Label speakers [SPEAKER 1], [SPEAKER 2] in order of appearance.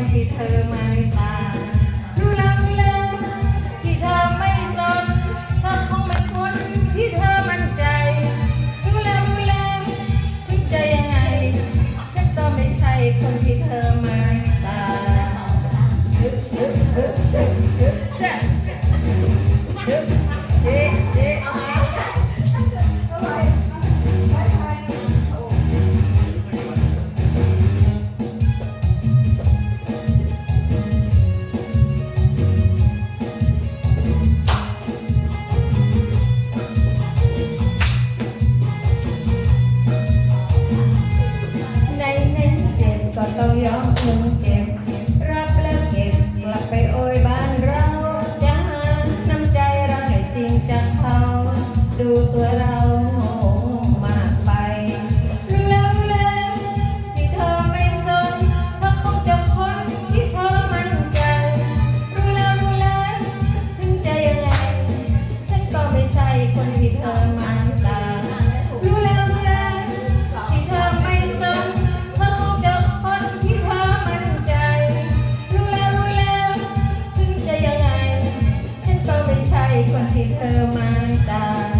[SPEAKER 1] คนที่เธอม ดูตัแล้วแล้วที่เธอไม่สนเธอคงจะคนที่เธอมั่นใจ รู้แล้วรู้แล้วถึงจะยังไง ฉันก็ไม่ใช่คนที่เธอมัตารู้แล้วรู้วที่เธอไม่สนเธอคงจะคนที่เธอมั่นใจ รู้แล้วรู้แล้วถึงจะยังไง ฉันก็ไม่ใช่คนที่เธอมัตา